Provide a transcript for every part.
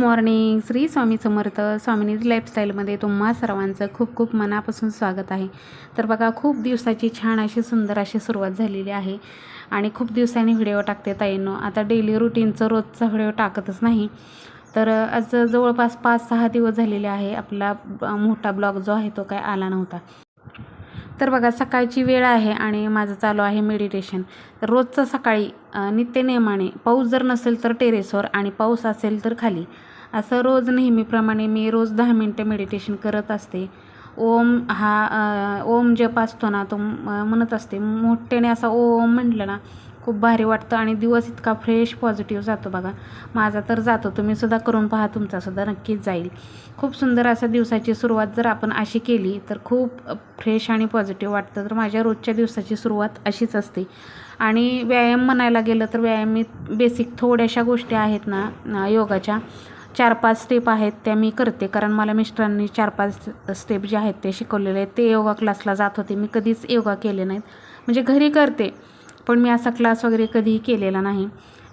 Morning Shri Swami Samarth स्वामिनीज लाईफस्टाईलमध्ये तुम्हा सर्वांचं खूप खूप मनापासून स्वागत आहे. तर बघा खूप दिवसाची छान अशी सुंदर अशी सुरुवात झालेली आहे. आणि खूप दिवसांनी व्हिडिओ टाकते ताईंनो. आता डेली रुटीनचं रोजचा व्हिडिओ टाकतच नाही. तर आज जवळपास पाच सहा दिवस झालेले आहे. आपला मोठा ब्लॉग जो आहे तो काय आला नव्हता. तर बघा सकाळची वेळ आहे आणि माझं चालू आहे मेडिटेशन तर रोजचं सकाळी अ, नित्यनेमाने पाऊस जर नसेल तर टेरेसवर आणि पाऊस असेल तर खाली. असं रोज नेहमीप्रमाणे मी रोज दहा मिनटं मेडिटेशन करत असते. ओम हा ओम जप असतो ना तो म्हणत असते. मोठ्याने असा ओम म्हटलं ना खूप भारी वाटतं आणि दिवस इतका फ्रेश पॉझिटिव्ह जातो बघा. माझा तर जातो. तुम्ही सुद्धा करून पहा तुमचासुद्धा नक्कीच जाईल. खूप सुंदर असा दिवसाची सुरुवात जर आपण अशी केली तर खूप फ्रेश आणि पॉझिटिव्ह वाटतं. तर माझ्या रोजच्या दिवसाची सुरुवात अशीच असते. आणि व्यायाम म्हणायला गेलं तर व्यायाम बेसिक थोड्याशा गोष्टी आहेत ना योगाच्या. चार पाच स्टेप आहेत त्या मी करते. कारण मला मिस्टरांनी चार पाच स्टेप जे आहेत ते शिकवलेले आहेत. ते योगा क्लासला जात होते. मी कधीच योगा केले नाहीत. म्हणजे घरी करते. पण मी असा क्लास वगैरे कधीही केलेला नाही.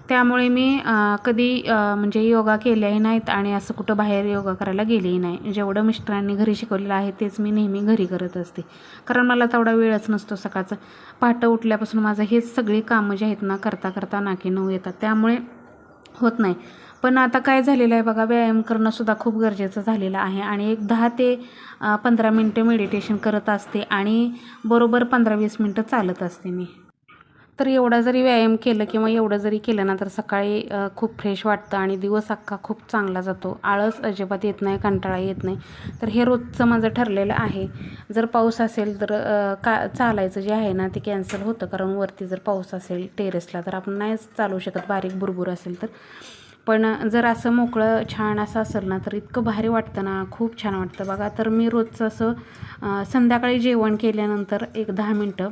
त्यामुळे मी कधी म्हणजे योगा केल्याही नाहीत आणि असं कुठं बाहेर योगा करायला गेलेही नाही. जेवढं मिस्टरांनी घरी शिकवलेलं आहे तेच मी नेहमी घरी करत असते. कारण मला तेवढा वेळच नसतो सकाळचं. पहाटं उठल्यापासून माझं हेच सगळी कामं जी आहेत ना करता करता नाकी नऊ येतात. त्यामुळे होत नाही. पण आता काय झालेलं आहे बघा व्यायाम करणंसुद्धा खूप गरजेचं झालेलं आहे. आणि एक दहा ते पंधरा मिनटं मेडिटेशन करत असते आणि बरोबर पंधरा वीस मिनटं चालत असते मी. तर एवढा जरी व्यायाम केलं किंवा एवढं जरी केलं ना तर सकाळी खूप फ्रेश वाटतं आणि दिवस अख्खा खूप चांगला जातो. आळस अजिबात येत नाही कंटाळा येत नाही. तर हे रोजचं माझं ठरलेलं आहे. जर पाऊस असेल तर का चालायचं जे आहे ना ते कॅन्सल होतं. कारण वरती जर पाऊस असेल टेरेसला तर आपण नाहीच चालू शकत. बारीक बुरबुर असेल तर. पण जर असं मोकळं छान असं असेल ना तर इतकं भारी वाटतं ना. खूप छान वाटतं. बघा तर मी रोजचं असं संध्याकाळी जेवण केल्यानंतर एक दहा मिनटं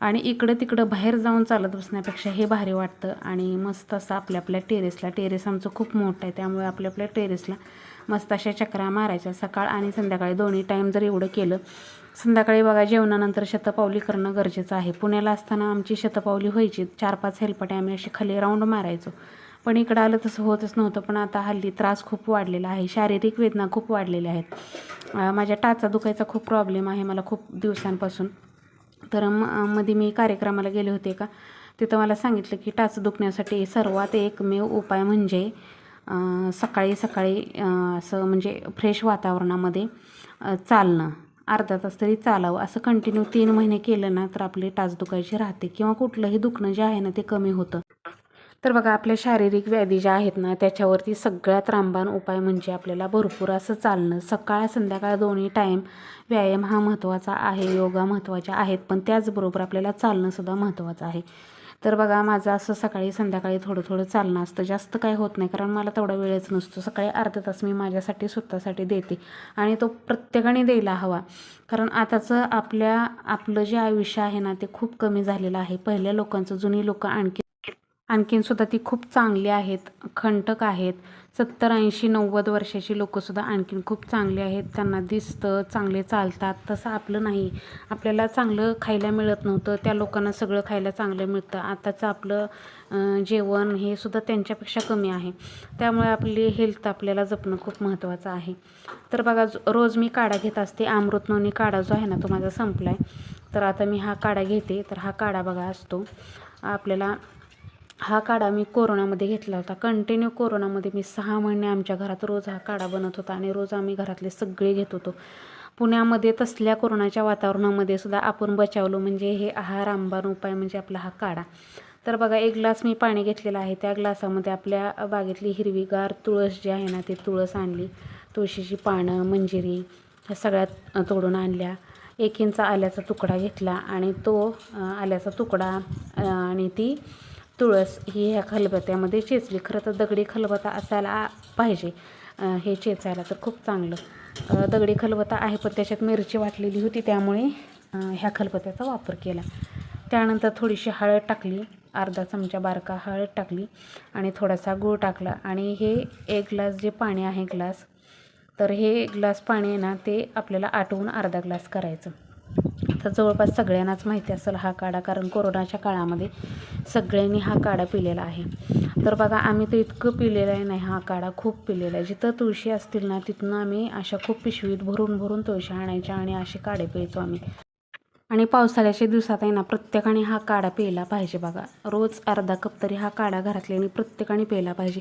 आणि इकडं तिकडं बाहेर जाऊन चालत बसण्यापेक्षा हे भारी वाटतं. आणि मस्त असं आपल्या आपल्या टेरेसला टेरेस आमचं खूप मोठं आहे त्यामुळे आपल्या आपल्या टेरेसला मस्त अशा चक्रा मारायच्या. सकाळ आणि संध्याकाळी दोन्ही टाईम जर एवढं केलं संध्याकाळी बघा जेवणानंतर शतपावली करणं गरजेचं आहे. पुण्याला असताना आमची शतपावली व्हायची. चार पाच हेलपटे आम्ही असे खाली राऊंड मारायचो. पण इकडं आलं तसं होतच नव्हतं पण आता हल्ली त्रास खूप वाढलेला आहे. शारीरिक वेदना खूप वाढलेल्या आहेत. माझ्या टाचा दुखायचा खूप प्रॉब्लेम आहे मला खूप दिवसांपासून. तर म मध्ये मी कार्यक्रमाला गेले होते का तिथं मला सांगितलं की टाच दुखण्यासाठी सर्वात एकमेव उपाय म्हणजे सकाळी सकाळी असं म्हणजे फ्रेश वातावरणामध्ये चालणं. अर्धा तास तरी चालावं. असं कंटिन्यू तीन महिने केलं ना तर आपली टाच दुखायची राहते किंवा कुठलंही दुखणं जे आहे ना ते कमी होतं. तर बघा आपल्या शारीरिक व्याधी ज्या आहेत ना त्याच्यावरती सगळ्यात रामबाण उपाय म्हणजे आपल्याला भरपूर असं चालणं. सकाळ संध्याकाळ दोन्ही टाईम व्यायाम हा महत्त्वाचा आहे योगा महत्त्वाच्या आहेत पण त्याचबरोबर आपल्याला चालणंसुद्धा महत्त्वाचं आहे. तर बघा माझं असं सकाळी संध्याकाळी थोडं थोडं चालणं असतं. जास्त काय होत नाही कारण मला तेवढा वेळच नसतो. सकाळी अर्धा तास मी माझ्यासाठी स्वतःसाठी देते आणि तो प्रत्येकाने द्यायला हवा. कारण आताचं आपल्या आपलं जे आयुष्य आहे ना ते खूप कमी झालेलं आहे. पहिल्या लोकांचं जुनी लोक आणखी आणखीन सुद्धा ती खूप चांगली आहेत खंटक आहेत. सत्तर ऐंशी नव्वद वर्षाची लोकंसुद्धा आणखीन खूप चांगली आहेत. त्यांना दिसतं चांगले चालतात. तसं आपलं नाही. आपल्याला चांगलं खायला मिळत नव्हतं. त्या लोकांना सगळं खायला चांगलं मिळतं. आताचं आपलं जेवण हे सुद्धा त्यांच्यापेक्षा कमी आहे. त्यामुळे आपली हेल्थ आपल्याला जपणं खूप महत्त्वाचं आहे. तर बघा जो- रोज मी काढा घेत असते. अमृतनोनी काढा जो आहे ना तो माझा संपला आहे तर आता मी हा काढा घेते. तर हा काढा बघा असतो. आपल्याला हा काढा मी कोरोनामध्ये घेतला होता. कंटिन्यू कोरोनामध्ये मी सहा महिने आमच्या घरात रोज हा काढा बनत होता आणि रोज आम्ही घरातले सगळे घेत होतो. पुण्यामध्ये तसल्या कोरोनाच्या वातावरणामध्ये सुद्धा आपण बचावलो म्हणजे हे हा रामबाण उपाय म्हणजे आपला हा काढा. तर बघा एक ग्लास मी पाणी घेतलेलं आहे. त्या ग्लासामध्ये आपल्या बागेतली हिरवीगार तुळस जी आहे ना ती तुळस आणली. तुळशीची पानं मंजिरी ह्या सगळ्यात तोडून आणल्या. एक इंच आल्याचा तुकडा घेतला आणि तो आल्याचा तुकडा आणि ती तुळस ही ह्या खलबत्यामध्ये चेचली खरं तर दगडी खलबत्ता असायला आ- पाहिजे हे चेचायला तर खूप चांगलं. दगडी खलबत्ता आहे पण त्याच्यात मिरची वाटलेली होती त्यामुळे ह्या खलबत्त्याचा वापर केला. त्यानंतर थोडीशी हळद टाकली. अर्धा चमचा बारका हळद टाकली आणि थोडासा गूळ टाकला. आणि हे एक ग्लास जे पाणी आहे ग्लास तर हे ग्लास पाणी आहे ना ते आपल्याला आटवून अर्धा ग्लास करायचं. तर जवळपास सगळ्यांनाच माहिती असेल हा काढा कारण कोरोनाच्या काळामध्ये सगळ्यांनी हा काढा पिलेला आहे. तर बघा आम्ही तर इतकं पिलेलं आहे नाही हा काढा खूप पिलेला आहे. जिथं तुळशी असतील ना तिथनं आम्ही अशा खूप पिशवीत भरून भरून तुळशी आणायच्या आणि असे काढे प्यायचो आम्ही. आणि पावसाळ्याच्या दिवसात आहे ना प्रत्येकाने हा काढा प्यायला पाहिजे बघा. रोज अर्धा कप तरी हा काढा घरातल्याने प्रत्येकाने प्यायला पाहिजे.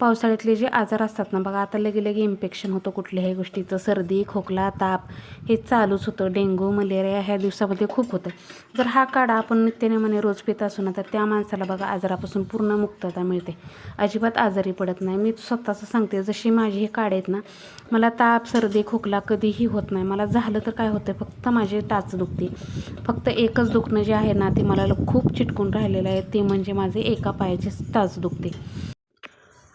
पावसाळ्यातले जे आजार असतात ना बघा आता लगे लगे इन्फेक्शन होतं कुठल्याही गोष्टीचं सर्दी खोकला ताप हे चालूच होतं. डेंग्यू मलेरिया ह्या दिवसामध्ये खूप होतं. जर हा काढा आपण नित्यनेमाने रोज पित असू ना तर त्या माणसाला बघा आजारापासून पूर्ण मुक्तता मिळते. अजिबात आजारी पडत नाही. मी स्वतःचं सांगते जशी माझी हे काढे आहेत ना मला ताप सर्दी खोकला कधीही होत नाही. मला झालं तर काय होतं फक्त माझे टाच दुखते. फक्त एकच दुखणं जे आहे ना ते मला खूप चिटकून राहिलेलं आहे. ते म्हणजे माझे एका पायाचे टाच दुखते.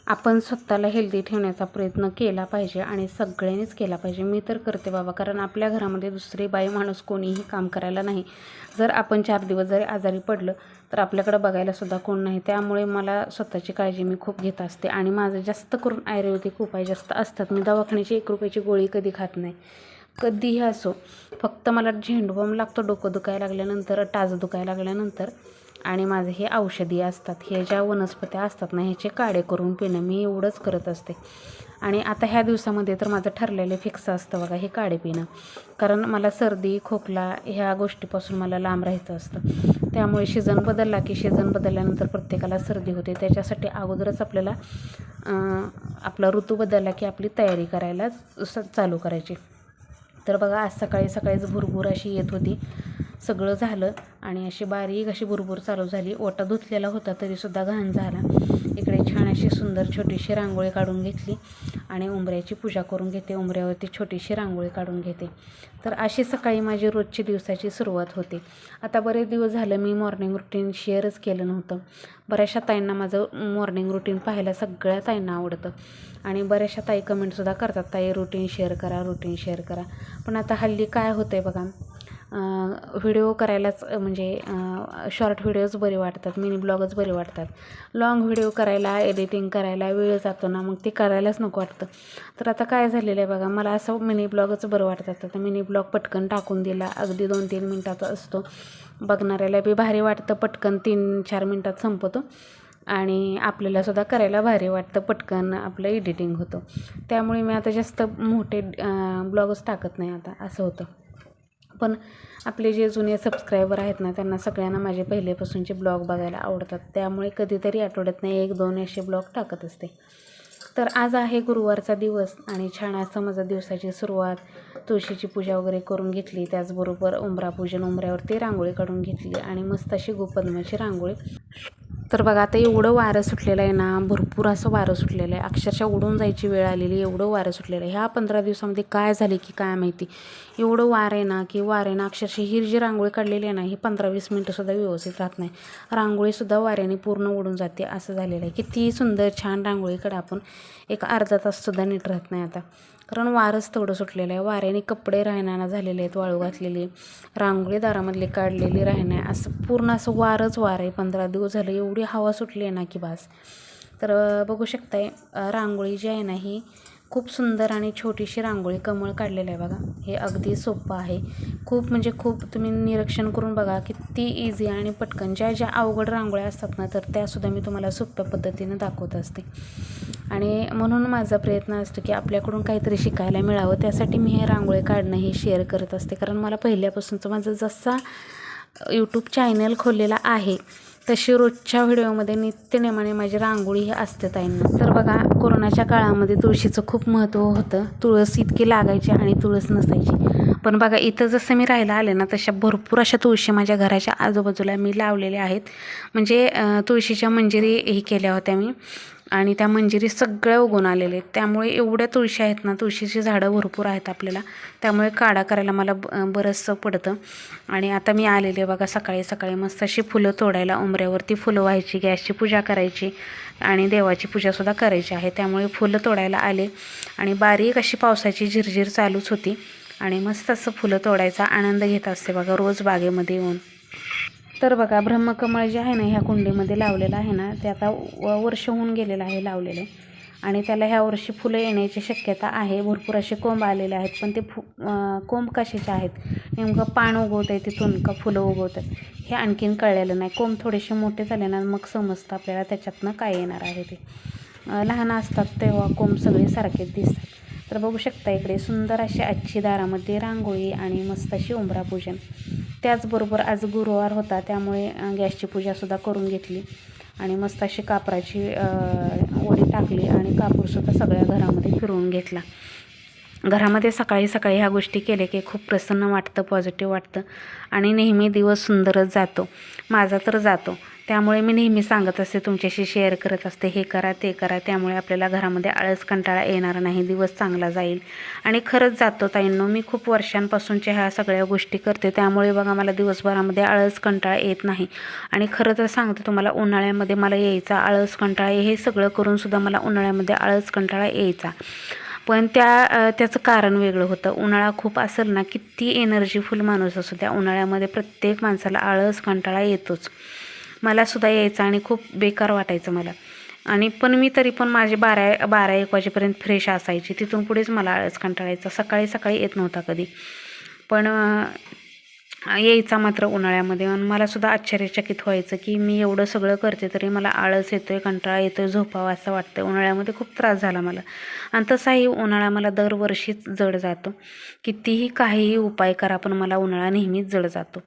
आपण स्वतःला हेल्दी ठेवण्याचा प्रयत्न केला पाहिजे आणि सगळ्यांनीच केला पाहिजे. मी तर करते बाबा कारण आपल्या घरामध्ये दुसरी बाई माणूस कोणीही काम करायला नाही. जर आपण चार दिवस जरी आजारी पडलं तर आपल्याकडं बघायला सुद्धा कोण नाही. त्यामुळे मला स्वतःची काळजी मी खूप घेत असते. आणि माझं जास्त करून आयुर्वेदिक उपाय जास्त असतात. मी दवाखान्याची एक रुपयाची गोळी कधी खात नाही. कधीही असो फक्त मला झेंडूबाम लागतो डोकं दुखायला लागल्यानंतर टाच दुखायला लागल्यानंतर. आणि माझे हे औषधी असतात हे ज्या वनस्पत्या असतात ना ह्याचे काडे करून पिणं मी एवढंच करत असते. आणि आता ह्या दिवसामध्ये तर माझं ठरलेलं फिक्स असतं बघा हे काडे पिणं. कारण मला सर्दी खोकला ह्या गोष्टीपासून मला लांब राहायचं असतं. त्यामुळे शिजन बदलला की शिजन बदलल्यानंतर प्रत्येकाला सर्दी होते. त्याच्यासाठी अगोदरच आपल्याला आपला ऋतू बदलला की आपली तयारी करायला चालू करायची. तर बघा आज सकाळी सकाळीच भुरभूर अशी येत होती. सगळं झालं आणि अशी बारीक अशी भुरभूर चालू झाली. ओटा धुतलेला होता तरीसुद्धा घाण झाला. इकडे छान अशी सुंदर छोटीशी रांगोळी काढून घेतली आणि उंबऱ्याची पूजा करून घेते. उंबऱ्यावरती छोटीशी रांगोळी काढून घेते. तर अशी सकाळी माझी रोजची दिवसाची सुरुवात होते. आता बरेच दिवस झालं मी मॉर्निंग रुटीन शेअरच केलं नव्हतं. बऱ्याचशा ताईंना माझं मॉर्निंग रुटीन पाहायला सगळ्या ताईंना आवडतं. आणि बऱ्याचशा ताई कमेंटसुद्धा करतात. ताई रुटीन शेअर करा रुटीन शेअर करा. पण आता हल्ली काय होतं आहे बघा व्हिडिओ करायलाच म्हणजे शॉर्ट व्हिडिओज बरे वाटतात मिनी ब्लॉगच बरे वाटतात. लाँग व्हिडिओ करायला एडिटिंग करायला वेळ जातो ना मग ते करायलाच नको वाटतं. तर आता काय झालेलं आहे बघा मला असं मिनी ब्लॉगच बरं वाटतात. आता मिनी ब्लॉग पटकन टाकून दिला अगदी दोन तीन मिनटाचा असतो. बघणाऱ्याला बी भारी वाटतं पटकन तीन चार मिनटात संपतो. आणि आपल्यालासुद्धा करायला भारी वाटतं पटकन आपलं एडिटिंग होतं. त्यामुळे मी आता जास्त मोठे ब्लॉगच टाकत नाही आता असं होतं. पण आपले जे जुने सबस्क्रायबर आहेत ना त्यांना सगळ्यांना माझे पहिलेपासूनचे ब्लॉग बघायला आवडतात. त्यामुळे कधीतरी आठवड्यात नाही एक दोन असे ब्लॉग टाकत असते. तर आज आहे गुरुवारचा दिवस आणि छान असं माझं दिवसाची सुरुवात. तुळशीची पूजा वगैरे करून घेतली. त्याचबरोबर उमरापूजन उमऱ्यावरती उंबऱ्यावरती रांगोळी काढून घेतली आणि मस्त अशी गोपद्माची रांगोळी. तर बघा आता एवढं वारं सुटलेलं आहे ना भरपूर असं वारं सुटलेलं आहे. अक्षरशः उडून जायची वेळ आलेली एवढं वारं सुटलेलं आहे. ह्या पंधरा दिवसामध्ये काय झाले की काय माहिती? एवढं वार आहे ना की वाऱ्यानं अक्षरशः ही जी रांगोळी काढलेली आहे ना ही पंधरा वीस मिनटंसुद्धा व्यवस्थित राहत नाही. रांगोळीसुद्धा वाऱ्याने पूर्ण उडून जाते असं झालेलं आहे. किती सुंदर छान रांगोळीकडे आपण. एक अर्धा ताससुद्धा नीट राहत नाही आता. कारण वारच तेवढं सुटलेलं आहे. वाऱ्याने कपडे राहण्याना झालेले आहेत वाळू घातलेली रांगोळी दारामधली काढलेली राहण्या असं पूर्ण असं वारच वार आहे. पंधरा दिवस झालं एवढी हवा सुटली आहे ना की बास. तर बघू शकताय रांगोळी जी आहे ना ही खूप सुंदर आणि छोटीशी रांगोळी कमळ काढलेलं आहे बघा. हे अगदी सोपं आहे. खूप म्हणजे खूप तुम्ही निरीक्षण करून बघा किती इझी आणि पटकन. ज्या ज्या अवघड रांगोळ्या असतात ना तर त्यासुद्धा मी तुम्हाला सोप्या पद्धतीनं दाखवत असते. आणि म्हणून माझा प्रयत्न असतो की आपल्याकडून काहीतरी शिकायला मिळावं. त्यासाठी मी हे रांगोळी काढणं हे शेअर करत असते. कारण मला पहिल्यापासूनचं माझं जसा यूट्यूब चॅनल खोललेला आहे तशी रोजच्या व्हिडिओमध्ये नित्यनेमाने माझी रांगोळी ही असते ताईंना. तर बघा कोरोनाच्या काळामध्ये तुळशीचं खूप महत्त्व होतं. तुळस इतकी लागायची आणि तुळस नसायची. पण बघा इथं जसं मी राहायला आले ना तशा भरपूर अशा तुळशी माझ्या घराच्या आजूबाजूला मी लावलेल्या आहेत. म्हणजे तुळशीच्या मंजिरी हे केल्या होत्या मी. आणि त्या मंजिरी सगळ्या उगून आलेले आहेत. त्यामुळे एवढ्या तुळशी आहेत ना तुळशीची झाडं भरपूर आहेत आपल्याला. त्यामुळे काढा करायला मला ब बरंचसं पडतं. आणि आता मी आलेले बघा सकाळी सकाळी मस्त अशी फुलं तोडायला. उंबऱ्यावरती फुलं व्हायची गॅसची पूजा करायची आणि देवाची पूजासुद्धा करायची आहे. त्यामुळे फुलं तोडायला आले. आणि बारीक अशी पावसाची झिरझिर चालूच होती. आणि मस्त असं फुलं तोडायचा आनंद घेत असते बघा रोज बागेमध्ये येऊन. तर बघा ब्रह्मकमळ जे आहे ना ह्या कुंडीमध्ये लावलेलं आहे ना ते आता वर्ष होऊन गेलेलं आहे लावलेलं. आणि त्याला ह्या वर्षी फुलं येण्याची शक्यता आहे. भरपूर असे कोंब आलेले आहेत पण ते फु कोंब कशाचे आहेत? नेमकं पान उगवत आहे तिथून का फुलं उगवत आहेत हे आणखीन कळलेलं नाही. कोंब थोडेसे मोठे झाले ना मग समजतं आपल्याला त्याच्यातनं काय येणार आहे ते. लहान असतात तेव्हा कोंब सगळे सारखेच दिसतात. तर बघू शकता इकडे सुंदर अशी आजची दारामध्ये रांगोळी आणि मस्त अशी उंबरा पूजन त्याचबरोबर आज गुरुवार होता त्यामुळे गॅसची पूजासुद्धा करून घेतली आणि मस्त अशी कापराची अं, ओढी टाकली आणि कापूरसुद्धा सगळ्या घरामध्ये फिरवून घेतला. घरामध्ये सकाळी सकाळी ह्या गोष्टी केल्या की खूप प्रसन्न वाटतं पॉझिटिव्ह वाटतं आणि नेहमी दिवस सुंदरच जातो. माझा तर जातो. त्यामुळे मी नेहमी सांगत असते तुमच्याशी शेअर करत असते हे करा ते करा. त्यामुळे आपल्याला घरामध्ये आळस कंटाळा येणार नाही. दिवस चांगला जाईल. आणि खरंच जातो ताईंनो मी खूप वर्षांपासूनच्या ह्या सगळ्या गोष्टी करते. त्यामुळे बघा मला दिवसभरामध्ये आळस कंटाळा येत नाही. आणि खरं तर सांगते तुम्हाला उन्हाळ्यामध्ये मला यायचा आळस कंटाळा हे सगळं करूनसुद्धा मला उन्हाळ्यामध्ये आळस कंटाळा यायचा. पण त्या त्याचं कारण वेगळं होतं. उन्हाळा खूप असेल ना किती एनर्जीफुल माणूस असो त्या उन्हाळ्यामध्ये प्रत्येक माणसाला आळस कंटाळा येतोच. मलासुद्धा यायचा आणि खूप बेकार वाटायचं मला. आणि पण मी तरी पण माझे बारा बारा एक वाजेपर्यंत फ्रेश असायची. तिथून पुढेच मला आळस कंटाळायचा. सकाळी सकाळी येत नव्हता कधी. पण यायचा मात्र उन्हाळ्यामध्ये. आणि मलासुद्धा आश्चर्यचकित व्हायचं की मी एवढं सगळं करते तरी मला आळस येतो आहे कंटाळा येतो आहे झोपावा असं वाटतं उन्हाळ्यामध्ये खूप त्रास झाला मला. आणि तसाही उन्हाळा मला दरवर्षीच जड जातो. कितीही काहीही उपाय करा पण मला उन्हाळा नेहमीच जड जातो.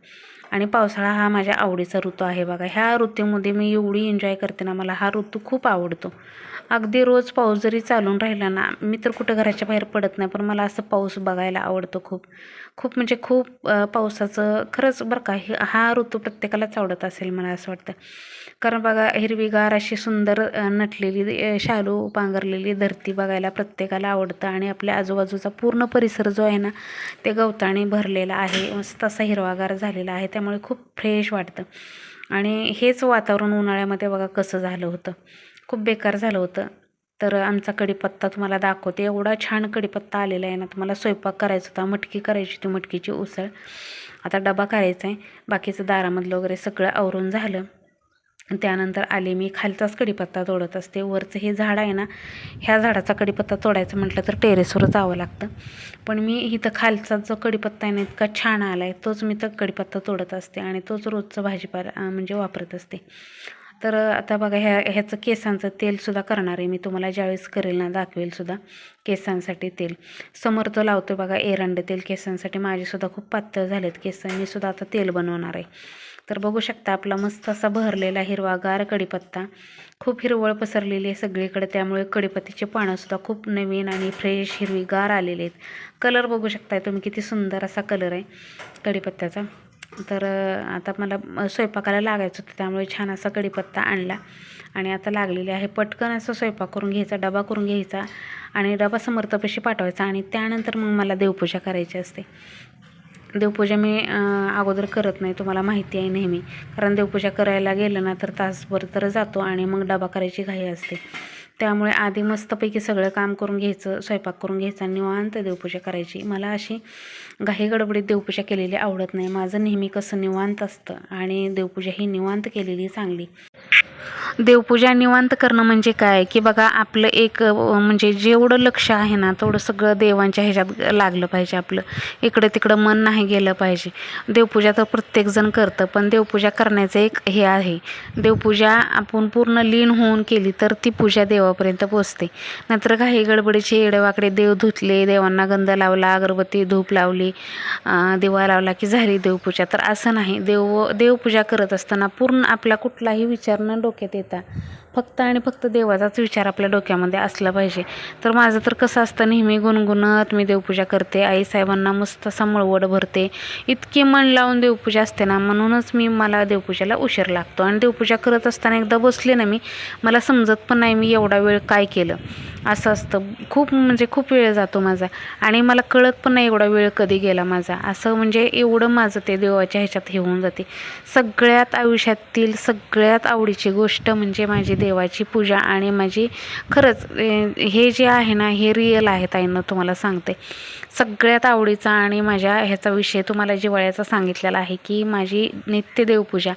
आणि पावसाळा हा माझ्या आवडीचा ऋतू आहे बघा. ह्या ऋतूमध्ये मी एवढी एन्जॉय करते ना मला हा ऋतू खूप आवडतो. अगदी रोज पाऊस जरी चालून राहिला ना मी तर कुठं घराच्या बाहेर पडत नाही पण मला असं पाऊस बघायला आवडतो खूप. खूप म्हणजे खूप पावसाचं खरंच बरं का हे हा ऋतू प्रत्येकालाच आवडत असेल मला असं वाटतं. कारण बघा हिरवीगार अशी सुंदर नटलेली शालू पांघरलेली धरती बघायला प्रत्येकाला आवडतं आणि आपल्या आजूबाजूचा पूर्ण परिसर जो आहे ना ते गवताने भरलेला आहे मस्त असा हिरवागार झालेला आहे त्यामुळे खूप फ्रेश वाटतं. आणि हेच वातावरण उन्हाळ्यामध्ये बघा कसं झालं होतं. खूप बेकार झालं होतं. तर आमचा कढीपत्ता तुम्हाला दाखवते. एवढा छान कढीपत्ता आलेला आहे ना तुम्हाला स्वयंपाक करायचा होता मटकी करायची होती मटकीची उसळ. आता डबा करायचा आहे. बाकीचं दारामधलं वगैरे सगळं आवरून झालं. त्यानंतर आले मी खालचाच कढीपत्ता तोडत असते. वरचं हे झाड आहे ना ह्या झाडाचा कढीपत्ता तोडायचं म्हटलं तर टेरेसवर जावं लागतं. पण मी इथं खालचा जो कढीपत्ता आहे ना इतका छान आला आहे तोच मी तर कढीपत्ता तोडत असते आणि तोच रोजचं भाजीपाला म्हणजे वापरत असते. तर आता बघा ह्या ह्याचं केसांचं तेलसुद्धा करणार आहे मी. तुम्हाला ज्यावेळेस करेल ना दाखवेलसुद्धा केसांसाठी तेल. समर्थ लावतो बघा एरंड तेल केसांसाठी माझेसुद्धा खूप पातळ झालेत केस. मी सुद्धा आता तेल बनवणार आहे. तर बघू शकता आपला मस्त असा भरलेला हिरवागार कडीपत्ता खूप हिरवळ पसरलेली आहे सगळीकडे त्यामुळे कडीपत्तीचे पानंसुद्धा खूप नवीन आणि फ्रेश हिरवीगार आलेले आहेत. कलर बघू शकताय तुम्ही किती सुंदर असा कलर आहे कढीपत्त्याचा. तर आता मला स्वयंपाकाला लागायचं होतं त्यामुळे छान असा कढीपत्ता आणला. आणि आता लागलेले आहे पटकन असं स्वयंपाक करून घ्यायचा डबा करून घ्यायचा आणि डबा समर्थपाशी पाठवायचा आणि त्यानंतर मग मला देवपूजा करायची असते. देवपूजा मी अगोदर करत नाही तुम्हाला माहिती आहे नेहमी. कारण देवपूजा करायला गेलं ना तर तासभर तर जातो आणि मग डबा करायची घाई असते. त्यामुळे आधी मस्तपैकी सगळं काम करून घ्यायचं स्वयंपाक करून घ्यायचा निवांत देवपूजा करायची. मला अशी घाई गडबडीत देवपूजा केलेली आवडत नाही. माझं नेहमी कसं निवांत असतं आणि देवपूजा ही निवांत केलेली चांगली. देवपूजा निवांत करणं म्हणजे काय? की बघा आपलं एक म्हणजे जेवढं लक्ष आहे ना तेवढं सगळं देवांच्या ह्याच्यात लागलं पाहिजे आपलं. इकडं तिकडं मन नाही गेलं पाहिजे. देवपूजा तर प्रत्येकजण करतं पण देवपूजा करण्याचं एक हे आहे. देवपूजा आपण पूर्ण लीन होऊन केली तर ती पूजा देवापर्यंत पोचते नंतर काही गडबडीचे येडेवाकडे देव धुतले देवांना गंध लावला अगरबत्ती धूप लावली दिवा लावला की झाली देवपूजा. तर असं नाही देव देवपूजा करत असताना पूर्ण आपला कुठलाही विचार न डोक्यात येता फक्त आणि फक्त देवाचाच विचार आपल्या डोक्यामध्ये असला पाहिजे. तर माझं तर कसं असतं नेहमी गुणगुणत मी देवपूजा करते. आईसाहेबांना मस्त असा मळवड भरते. इतकी मन लावून देवपूजा असते ना म्हणूनच मी मला देवपूजाला उशीर लागतो. आणि देवपूजा करत असताना एकदा बसले ना मी मला समजत पण नाही मी एवढा वेळ काय केलं. असं असतं. खूप म्हणजे खूप वेळ जातो माझा. आणि मला कळत पण नाही एवढा वेळ कधी गेला माझा. असं म्हणजे एवढं माझं ते देवाच्या ह्याच्यात हे होऊन जाते. सगळ्यात आयुष्यातील सगळ्यात आवडीची गोष्ट म्हणजे माझी देवाची पूजा आणि माझी खरंच हे जे आहे ना हे रिअल आहे ताईनं तुम्हाला सांगते. सगळ्यात आवडीचा आणि माझ्या ह्याचा विषय तुम्हाला जिवाळ्याचा सांगितलेला आहे की माझी नित्य देवपूजा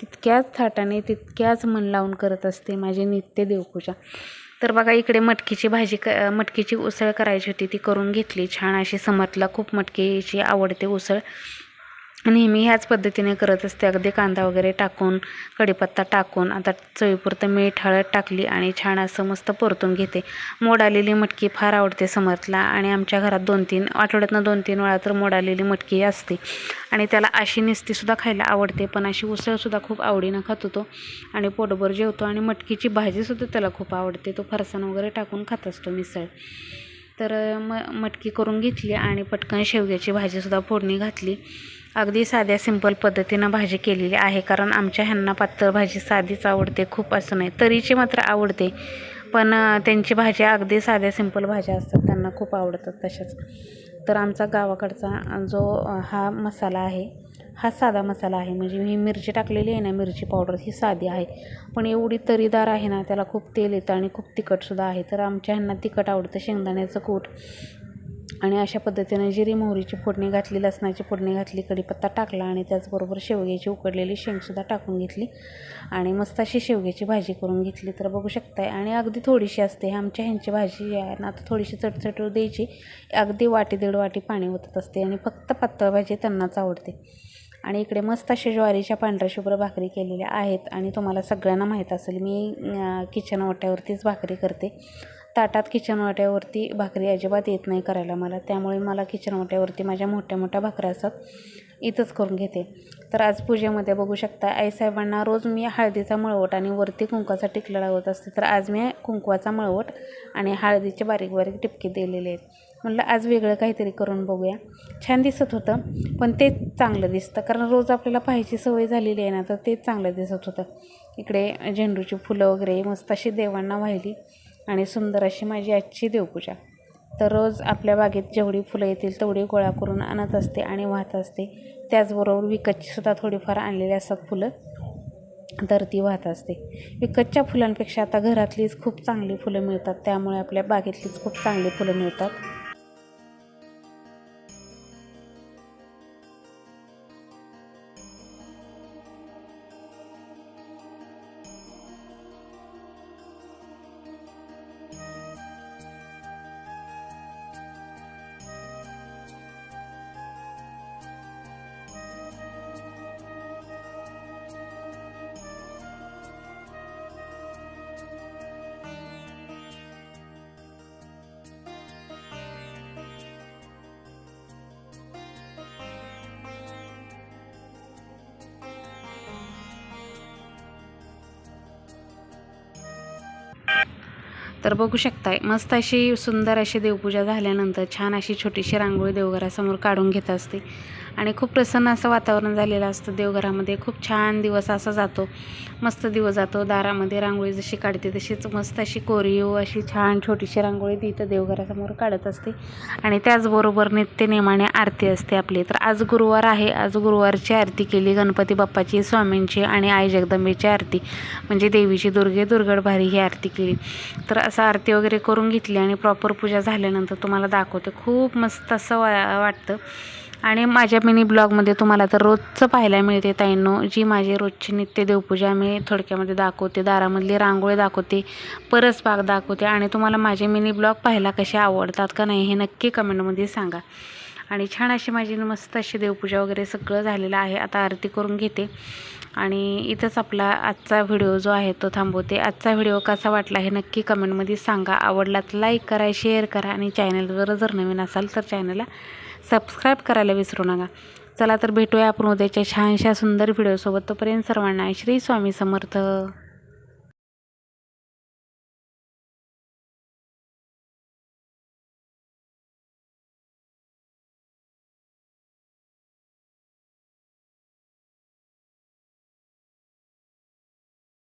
तितक्याच थाटाने तितक्याच मन लावून करत असते माझी नित्य देवपूजा. तर बघा इकडे मटकीची भाजी क मटकीची उसळ करायची होती ती करून घेतली. छान अशी समर्थला खूप मटकीची आवडते उसळ. नेहमी ह्याच पद्धतीने करत असते. अगदी कांदा वगैरे टाकून कढीपत्ता टाकून आता चवीपुरतं मीठ हळद टाकली आणि छान असं मस्त परतून घेते. मोड आलेली मटकी फार आवडते समर्थला आणि आमच्या घरात दोन तीन आठवड्यातनं दोन तीन वेळा तर मोड आलेली मटकी असते. आणि त्याला अशी निस्तीसुद्धा खायला आवडते पण अशी उसळसुद्धा खूप आवडीनं खात होतो. आणि पोटभर जेवतो आणि मटकीची भाजीसुद्धा त्याला खूप आवडते. तो फरसाण वगैरे टाकून खात असतो मिसळ. तर म मटकी करून घेतली आणि पटकन शेवग्याची भाजीसुद्धा फोडणी घातली. अगदी साध्या सिंपल पद्धतीनं भाजी केलेली आहे. कारण आमच्या ह्यांना पातळ भाजी साधीच आवडते खूप असं नाही. तरीची मात्र आवडते. पण त्यांची भाज्या अगदी साध्या सिंपल भाज्या असतात. त्यांना खूप आवडतात तशाच. तर आमचा गावाकडचा जो हा मसाला आहे हा साधा मसाला आहे. म्हणजे ही मिरची टाकलेली आहे ना मिरची पावडर ही साधी आहे. पण एवढी तरीदार आहे ना त्याला खूप तेल येतं आणि खूप तिखटसुद्धा आहे. तर आमच्या ह्यांना तिखट आवडतं. शेंगदाण्याचं कूट आणि अशा पद्धतीने जिरी मोहरीची फोडणी घातली लसणाची फोडणी घातली कढीपत्ता टाकला आणि त्याचबरोबर शेवग्याची उकडलेली शेंगसुद्धा टाकून घेतली आणि मस्त अशी शेवग्याची भाजी करून घेतली. तर बघू शकताय आणि अगदी थोडीशी असते. आमच्या ह्यांची भाजी जी आहे ना आता थोडीशी चटचट द्यायची. अगदी वाटी दीड वाटी पाणी ओतत असते आणि फक्त पातळ भाजी त्यांनाच आवडते. आणि इकडे मस्त अशा ज्वारीच्या पांढऱ्या शुभ्र भाकरी केलेल्या आहेत आणि तुम्हाला सगळ्यांना माहीत असेल मी किचन ओट्यावरतीच भाकरी करते. ताटात किचन वाट्यावरती भाकरी अजिबात येत नाही करायला मला. त्यामुळे मला किचन वाट्यावरती माझ्या मोठ्या मोठ्या भाकऱ्या असतात इथंच करून घेते. तर आज पूजेमध्ये बघू शकता आईसाहेबांना रोज मी हळदीचा मळवट आणि वरती कुंकवाचा टिकला लावत असते. तर आज मी कुंकवाचा मळवट आणि हळदीचे बारीक बारीक टिपके दिलेले आहेत. म्हटलं आज वेगळं काहीतरी करून बघूया. छान दिसत होतं पण तेच चांगलं दिसतं. कारण रोज आपल्याला पाहायची सवय झालेली आहे ना तर तेच चांगलं दिसत होतं. इकडे झेंडूची फुलं वगैरे मस्त अशी देवांना वाहिली. आणि सुंदर अशी माझी आजची देवपूजा. तर रोज आपल्या बागेत जेवढी फुलं येतील तेवढी गोळा करून आणत असते आणि वाहत असते. त्याचबरोबर विकतचीसुद्धा थोडीफार आणलेली असतात फुलं तर ती वाहत असते. विकतच्या फुलांपेक्षा आता घरातलीच खूप चांगली फुलं मिळतात. त्यामुळे आपल्या बागेतलीच खूप चांगली फुलं मिळतात. तर बघू शकताय. मस्त अशी सुंदर अशी देवपूजा झाल्यानंतर छान अशी छोटीशी रांगोळी देवघरासमोर काढून घेत असते. आणि खूप प्रसन्न असं वातावरण झालेलं असतं. देवघरामध्ये खूप छान दिवस असा जातो. मस्त दिवस जातो. दारामध्ये रांगोळी जशी काढते तशीच मस्त अशी कोरीव अशी छान छोटीशी रांगोळी तिथं देवघरासमोर काढत असते. आणि त्याचबरोबर नित्यनेमाने आरती असते आपली. तर आज गुरुवार आहे. आज गुरुवारची आरती केली. गणपती बाप्पाची स्वामींची आणि आई जगदंबेची आरती. म्हणजे देवीची दुर्गे दुर्गड भारी ही आरती केली. तर असं आरती वगैरे करून घेतली आणि प्रॉपर पूजा झाल्यानंतर तुम्हाला दाखवते. खूप मस्त असं वा वाटतं. आणि माझ्या मिनी ब्लॉगमध्ये तुम्हाला तर रोजचं पाहायला मिळते ताईंनो जी माझी रोजची नित्य देवपूजा मी थोडक्यामध्ये दाखवते. दारामधली रांगोळी दाखवते परसबाग दाखवते आणि तुम्हाला माझे मिनी ब्लॉग पाहायला कसे आवडतात का नाही हे नक्की कमेंटमध्ये सांगा. आणि छान अशी माझी मस्त अशी देवपूजा वगैरे सगळं झालेलं आहे. आता आरती करून घेते. आणि इथंच आपला आजचा व्हिडिओ जो आहे तो थांबवते. आजचा व्हिडिओ कसा वाटला हे नक्की कमेंटमध्ये सांगा. आवडला तर लाईक करा शेअर करा आणि चॅनलवर जर नवीन असाल तर चॅनलला सबस्क्राईब करायला विसरू नका. चला तर भेटूया आपण उद्याच्या छानशा सुंदर व्हिडिओसोबत तोपर्यंत सर्वांना श्री स्वामी समर्थ.